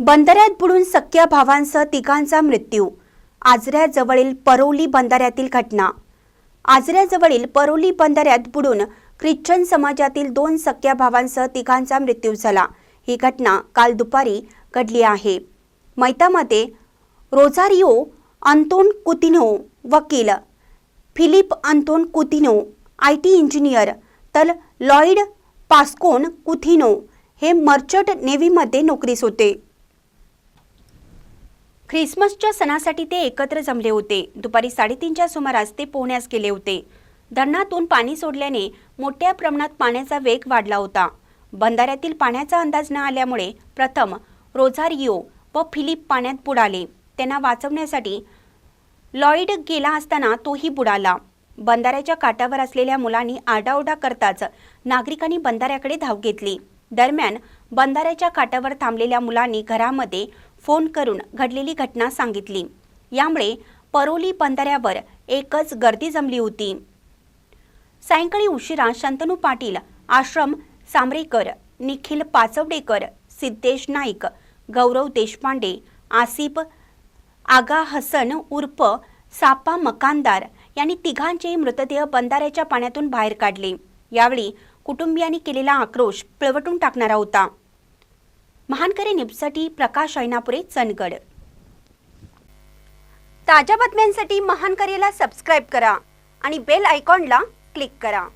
बंधाऱ्यात बुडून सख्या भावांसह तिघांचा मृत्यू. आजऱ्याजवळील परोली बंधाऱ्यातील घटना. आजऱ्याजवळील परोली बंधाऱ्यात बुडून ख्रिश्चन समाजातील दोन सख्या भावांसह तिघांचा मृत्यू झाला. ही घटना काल दुपारी घडली आहे. मैतामध्ये रोझारिओ अंतोन कुतिनो वकील Philip Anton Coutinho I T engineer तर लॉईड पास्कोन कुथिनो हे मर्चंट नेव्हीमध्ये नोकरीस होते. ख्रिसमसच्या सणासाठी ते एकत्र जमले होते. दुपारी साडेतीनच्या सुमारास ते पोहण्यास गेले होते. धरणातून पाणी सोडल्याने मोठ्या प्रमाणात पाण्याचा वेग वाढला होता. बंधाऱ्यातील पाण्याचा अंदाज न आल्यामुळे प्रथम रोझारिओ व फिलिप पाण्यात बुडाले. त्यांना वाचवण्यासाठी लॉईड गेला असताना तोही बुडाला. बंधाऱ्याच्या काठावर असलेल्या मुलांनी आरडाओरडा करताच नागरिकांनी बंधाऱ्याकडे धाव घेतली. दरम्यान बंधाऱ्याच्या काठावर थांबलेल्या मुलांनी घरामध्ये फोन करून घडलेली घटना सांगितली. यामुळे परोली बंधाऱ्यावर एकच गर्दी जमली होती. सायंकाळी उशिरा शंतनू पाटील आश्रम सांबरेकर निखिल पाचवडेकर सिद्धेश नाईक गौरव देशपांडे आसिफ आगा हसन उर्फ सापा मकानदार यांनी तिघांचे मृतदेह बंधाऱ्याच्या पाण्यातून बाहेर काढले. यावेळी कुटुंबियांनी केलेला आक्रोश पिळवटून टाकणारा होता. महानकरे निपसाठी प्रकाश ऐनापुरे चंदगड. ताज्या बातम्यांसाठी महानकरेला सबस्क्राईब करा आणि बेल आयकॉनला क्लिक करा.